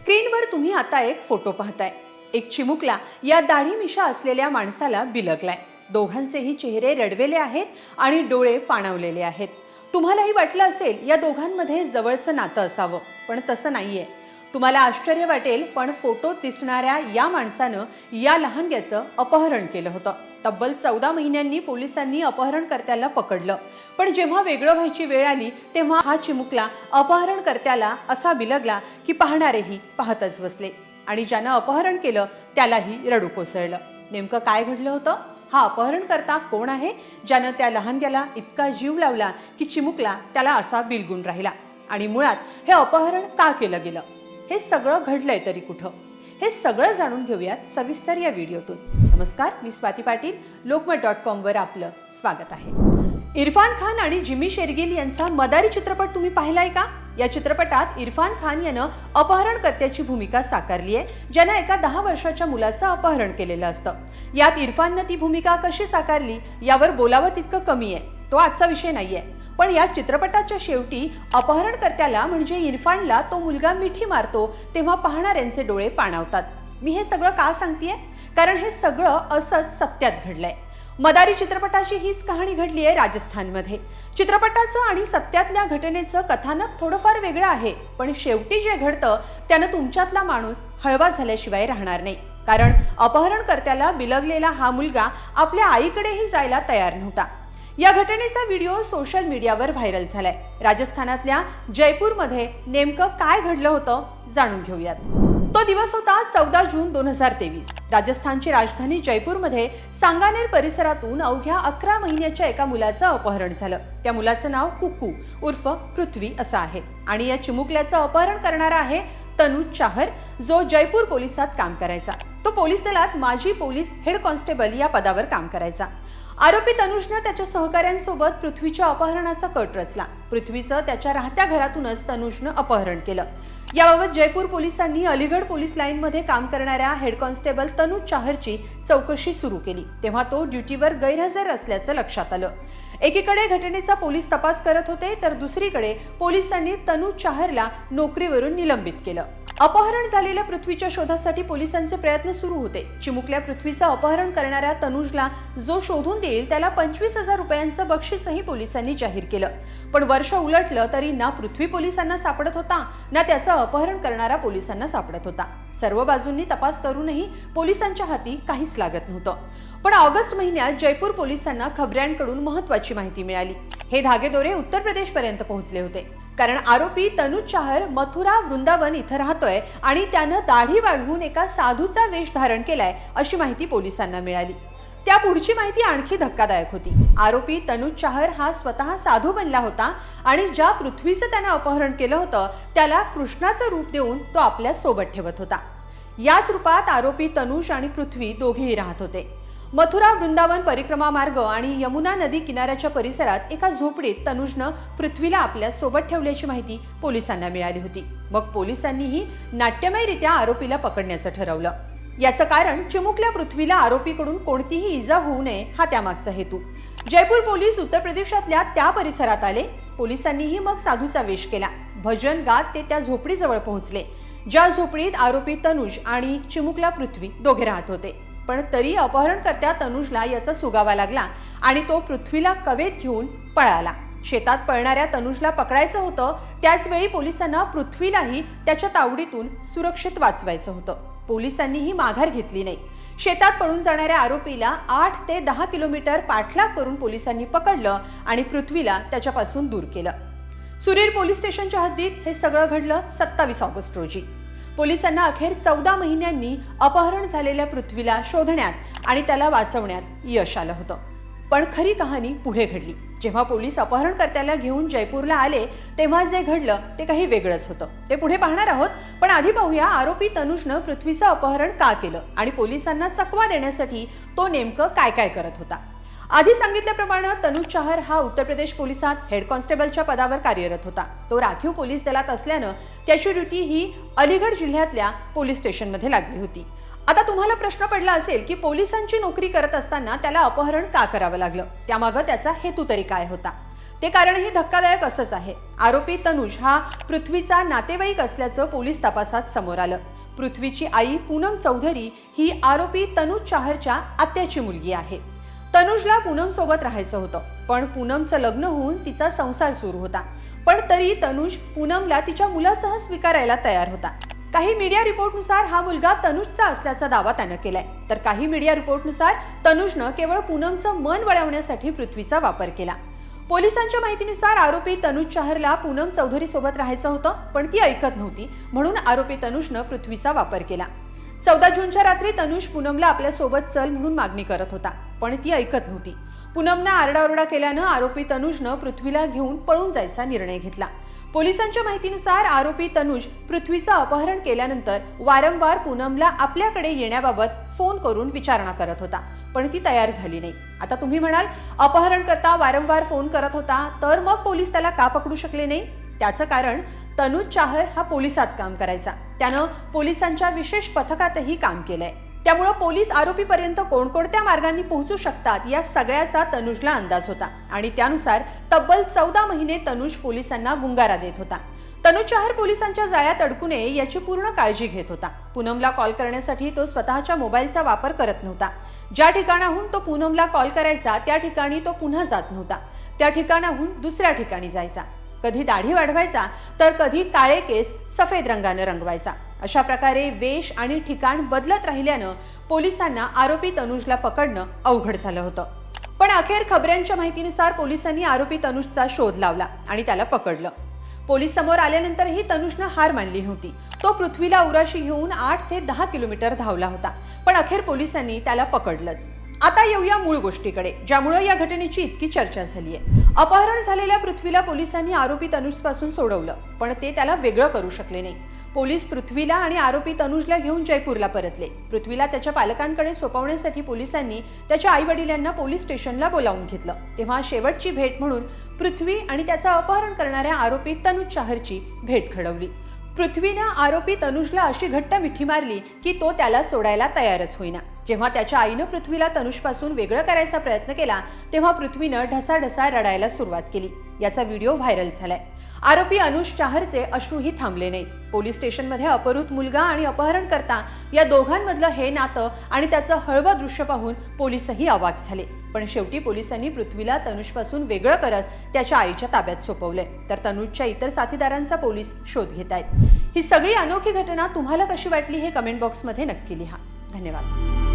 स्क्रीनवर तुम्ही आता एक फोटो पाहताय. एक चिमुकला या दाढी मिशा असलेल्या माणसाला बिलगलाय. दोघांचेही चेहरे रडवेले आहेत आणि डोळे पाणावलेले आहेत. तुम्हालाही वाटलं असेल या दोघांमध्ये जवळचं नातं असावं पण तसं नाहीये. तुम्हाला आश्चर्य वाटेल पण फोटो दिसणाऱ्या या माणसानं या लहानग्याचं अपहरण केलं होतं. तब्बल चौदा महिन्यांनी पोलिसांनी अपहरणकर्त्याला पकडलं. पण जेव्हा वेगळं व्हायची वेळ आली तेव्हा हा चिमुकला अपहरणकर्त्याला असा बिलगला की पाहणारेही पाहतच बसले. आणि ज्यानं अपहरण केलं त्यालाही रडू कोसळलं. नेमकं काय घडलं होतं? हा अपहरणकर्ता कोण आहे? ज्यानं त्या लहानग्याला इतका जीव लावला की चिमुकला त्याला असा बिलगून राहिला. आणि मुळात हे अपहरण का केलं गेलं? हे सगळं घडलंय तरी कुठं? हे सगळं जाणून घेऊयात सविस्तर या व्हिडिओतून. नमस्कार मी स्वाती पाटील लोकमत डॉट कॉमवर आपलं स्वागत आहे. इरफान खान आणि जिमी शेरगिल यांचा मदारी चित्रपट तुम्ही पाहिलाय का? या चित्रपटात इरफान खान यानं अपहरणकर्त्याची भूमिका साकारली आहे ज्यानं एका दहा वर्षाच्या मुलाचं अपहरण केलेलं असतं. यात इरफाननं ती भूमिका कशी साकारली यावर बोलावं तितकं कमी आहे. तो आजचा विषय नाहीये. पण या चित्रपटाच्या शेवटी अपहरणकर्त्याला म्हणजे इरफानला तो मुलगा मिठी मारतो तेव्हा पाहणाऱ्यांचे डोळे पाणावतात. मी हे सगळं का सांगतेय? कारण हे सगळं असंच सत्यात घडलंय. मदारी चित्रपटाची हीच कहाणी घडली आहे राजस्थानमध्ये. चित्रपटाचं आणि सत्यातल्या घटनेचं कथानक थोडंफार वेगळं आहे पण शेवटी जे घडतं त्यानं तुमच्यातला माणूस हळवा झाल्याशिवाय राहणार नाही. कारण अपहरणकर्त्याला बिलगलेला हा मुलगा आपल्या आईकडेही जायला तयार नव्हता. या घटनेचा व्हिडिओ सोशल मीडियावर व्हायरल झालाय. राजस्थानातल्या जयपूरमध्ये नेमकं काय घडलं होतं जाणून घेऊयात. तो दिवस होता चौदा जून दोन हजार तेवीस. राजस्थानची राजधानी जयपूरमध्ये सांगानेर परिसरातून अवघ्या अकरा महिन्याच्या एका मुलाचं अपहरण झालं. त्या मुलाचं नाव कुकू उर्फ पृथ्वी असं आहे. आणि या चिमुकल्याचं अपहरण करणारा आहे तनुज चाहर जो जयपूर पोलिसात काम करायचा. तो पोलीस दलात माजी पोलीस हेड कॉन्स्टेबल या पदावर काम करायचा. आरोपी तनुजनं त्याच्या सहकाऱ्यांसोबत पृथ्वीच्या अपहरणाचा कट रचला. पृथ्वीचं त्याच्या राहत्या घरातूनच तनुजनं अपहरण केलं. याबाबत जयपूर पोलिसांनी अलीगड पोलीस लाईनमध्ये काम करणाऱ्या हेड कॉन्स्टेबल तनु चाहरची चौकशी सुरू केली. तेव्हा तो ड्युटीवर गैरहजर असल्याचं लक्षात आलं. एकीकडे घटनेचा पोलीस तपास करत होते तर दुसरीकडे पोलिसांनी तनु चाहरला नोकरीवरून निलंबित केलं. अपहरण झालेल्या पृथ्वीच्या शोधासाठी पोलिसांचे प्रयत्न सुरू होते. चिमुकल्या पृथ्वीचं अपहरण करणाऱ्या तनुजला जो शोधून देईल त्याला पंचवीस हजार रुपयांचं बक्षीसही पोलिसांनी जाहीर केलं. पण वर्ष उलटलं तरी ना पृथ्वी पोलिसांना सापडत होता ना त्याचं अपहरण करणारा पोलिसांना सापडत होता. सर्व बाजूंनी तपास करूनही पोलिसांच्या हाती काहीच लागत नव्हतं. पण ऑगस्ट महिन्यात जयपूर पोलिसांना खबऱ्यांकडून महत्वाची माहिती मिळाली. हे धागेदोरे उत्तर प्रदेश पर्यंत पोहोचले होते. कारण आरोपी तनुज चाहर मथुरा वृंदावन इथं राहतोय आणि त्यानं दाढी वाढवून एका साधूचा वेश धारण केलाय अशी माहिती पोलिसांना मिळाली. त्या पुढची माहिती आणखी धक्कादायक होती. आरोपी तनुज चाहर हा स्वतः साधू बनला होता आणि ज्या पृथ्वीचं त्यानं अपहरण केलं होतं त्याला कृष्णाचं रूप देऊन तो आपल्यासोबत ठेवत होता. याच रूपात आरोपी तनुष आणि पृथ्वी दोघेही राहत होते. मथुरा वृंदावन परिक्रमा मार्ग आणि यमुना नदी किनाऱ्याच्या परिसरात एका झोपडीत तनुजनं पृथ्वीला आपल्यासोबत ठेवल्याची माहिती पोलिसांना मिळाली होती. मग पोलिसांनीही नाट्यमयरित्या आरोपीला पकडण्याचं ठरवलं. याचं कारण चिमुकल्या पृथ्वीला आरोपीकडून कोणतीही इजा होऊ नये हा त्यामागचा हेतू. जयपूर पोलीस उत्तर प्रदेशातल्या त्या परिसरात आले. पोलिसांनीही मग साधूचा वेश केला. भजन गात ते त्या झोपडीजवळ पोहोचले. ज्या झोपडीत आरोपी तनुज आणि चिमुकला पृथ्वी दोघे राहत होते. पण तरी अपहरणकर्त्या तनुजला याचा सुगावा लागला आणि तो पृथ्वीला कवेत घेऊन पळाला. शेतात पळणाऱ्या तनुजला पकडायचं होतं त्याचवेळी पोलिसांना पृथ्वीलाही त्याच्या तावडीतून सुरक्षित वाचवायचं होतं. पोलिसांनीही माघार घेतली नाही. शेतात पळून जाणाऱ्या आरोपीला आठ ते दहा किलोमीटर पाठलाग करून पोलिसांनी पकडलं आणि पृथ्वीला त्याच्यापासून दूर केलं. सुरीर पोलीस स्टेशनच्या हद्दीत हे सगळं घडलं सत्तावीस ऑगस्ट रोजी. पोलिसांना अखेर चौदा महिन्यांनी अपहरण झालेल्या पृथ्वीला शोधण्यात आणि त्याला वाचवण्यात यश आलं होतं. पण खरी कहाणी पुढे घडली. जेव्हा पोलीस अपहरणकर्त्याला घेऊन जयपूरला आले तेव्हा जे घडलं ते काही वेगळंच होतं. ते पुढे पाहणार आहोत पण आधी पाहूया आरोपी तनुषनं पृथ्वीचं अपहरण का केलं आणि पोलिसांना चकवा देण्यासाठी तो नेमकं काय काय करत होता. आधी सांगितल्याप्रमाणे तनुज चाहर हा उत्तर प्रदेश पोलिसात हेड कॉन्स्टेबलच्या पदावर कार्यरत होता. तो राखीव पोलीस दलात असल्यानं त्याची ड्युटी ही अलीगड जिल्ह्यातल्या पोलीस स्टेशनमध्ये लागली होती. आता तुम्हाला प्रश्न पडला असेल की पोलिसांची नोकरी करत असताना त्याला अपहरण का करावं लागलं? त्यामागं त्याचा हेतू तरी काय होता? ते कारणही धक्कादायक असंच आहे. आरोपी तनुज हा पृथ्वीचा नातेवाईक असल्याचं पोलीस तपासात समोर आलं. पृथ्वीची आई पूनम चौधरी ही आरोपी तनुज चाहरच्या आत्याची मुलगी आहे. तनुजला पूनम सोबत राहायचं होतं. पण पूनमचं लग्न होऊन तिचा संसार सुरू होता. पण तरी तनुज पूनमला तिच्या मुलासह स्वीकारायला तयार होता. काही मीडिया रिपोर्टनुसार हा मुलगा तनुजचा असल्याचा दावा त्यानं केलाय. तर काही मीडिया रिपोर्टनुसार तनुजनं केवळ पूनमचं मन वळवण्यासाठी पृथ्वीचा वापर केला. पोलिसांच्या माहितीनुसार आरोपी तनुज चाहरला पूनम चौधरी सोबत राहायचं होतं पण ती ऐकत नव्हती. म्हणून आरोपी तनुजनं पृथ्वीचा वापर केला. चौदा जूनच्या रात्री तनुज पूनमला आपल्यासोबत चल म्हणून मागणी करत होता. पण ती ऐकत नव्हती. पूनमनं आरडाओरडा केल्यानं आरोपी तनुजनं पृथ्वीला घेऊन पळून जायचा निर्णय घेतला. पोलिसांच्या माहितीनुसार आरोपी तनुज पृथ्वीचं अपहरण केल्यानंतर वारंवार पूनमला आपल्याकडे येण्याबाबत फोन करून विचारणा करत होता पण ती तयार झाली नाही. आता तुम्ही म्हणाल अपहरण करता वारंवार फोन करत होता तर मग पोलीस त्याला का पकडू शकले नाही? त्याचं कारण तनुज चाहर हा पोलिसात काम करायचा. त्यानं पोलिसांच्या विशेष पथकातही काम केलंय. त्यामुळं पोलीस आरोपीपर्यंत कोणकोणत्या मार्गांनी पोहोचू शकतात या सगळ्याचा तनुजला अंदाज होता. आणि त्यानुसार तब्बल चौदा महिने तनुज पोलिसांना गुंगारा देत होता. तनुज चाहर पोलिसांच्या जाळ्यात अडकू नये याची पूर्ण काळजी घेत होता. पूनमला कॉल करण्यासाठी तो स्वतःच्या मोबाईलचा वापर करत नव्हता. ज्या ठिकाणाहून तो पूनमला कॉल करायचा त्या ठिकाणी तो पुन्हा जात नव्हता. त्या ठिकाणाहून दुसऱ्या ठिकाणी जायचा. कधी दाढी वाढवायचा तर कधी काळे केस सफेद रंगानं रंगवायचा. अशा प्रकारे वेश आणि ठिकाण बदलत राहिल्यानं पोलिसांना आरोपी तनुजला पकडणं अवघड झालं होतं. पण अखेर खबऱ्यांच्या माहितीनुसार पोलिसांनी आरोपी तनुजचा शोध लावला आणि त्याला पकडलं. पोलीस समोर आल्यानंतरही तनुजनं हार मानली नव्हती. तो पृथ्वीला उराशी घेऊन आठ ते दहा किलोमीटर धावला होता. पण अखेर पोलिसांनी त्याला पकडलंच. आता येऊया मूळ गोष्टीकडे ज्यामुळे या घटनेची इतकी चर्चा झाली आहे अपहरण झालेल्या पृथ्वीला पोलिसांनी आरोपी तनुजपासून सोडवलं पण ते त्याला वेगळं करू शकले नाही. पोलीस पृथ्वीला आणि आरोपी तनुजला घेऊन जयपूरला परतले. पृथ्वीला त्याच्या पालकांकडे सोपवण्यासाठी पोलिसांनी त्याच्या आई वडिलांना पोलीस स्टेशनला बोलावून घेतलं. तेव्हा शेवटची भेट म्हणून पृथ्वी आणि त्याचं अपहरण करणाऱ्या आरोपी तनुज चाहरची भेट घडवली. पृथ्वीनं आरोपी तनुजला अशी घट्ट मिठी मारली की तो त्याला सोडायला तयारच होईना. जेव्हा त्याच्या आईनं पृथ्वीला तनुषपासून वेगळं करायचा प्रयत्न केला तेव्हा पृथ्वीनं ढसाढसा रडायला सुरुवात केली. याचा व्हिडिओ व्हायरल झालाय. आरोपी अनुष चाहरचे अश्रूही थांबले नाहीत. पोलीस स्टेशनमध्ये अपहृत मुलगा आणि अपहरणकर्ता या दोघांमधलं हे नातं आणि त्याचं हळवं दृश्य पाहून पोलीसही अवाक झाले. पण शेवटी पोलिसांनी पृथ्वीला तनुजपासून वेगळं करत त्याच्या आईच्या ताब्यात सोपवलंय. तर तनुजच्या इतर साथीदारांचा पोलीस शोध घेत आहेत ही सगळी अनोखी घटना तुम्हाला कशी वाटली हे कमेंट बॉक्समध्ये नक्की लिहा. धन्यवाद.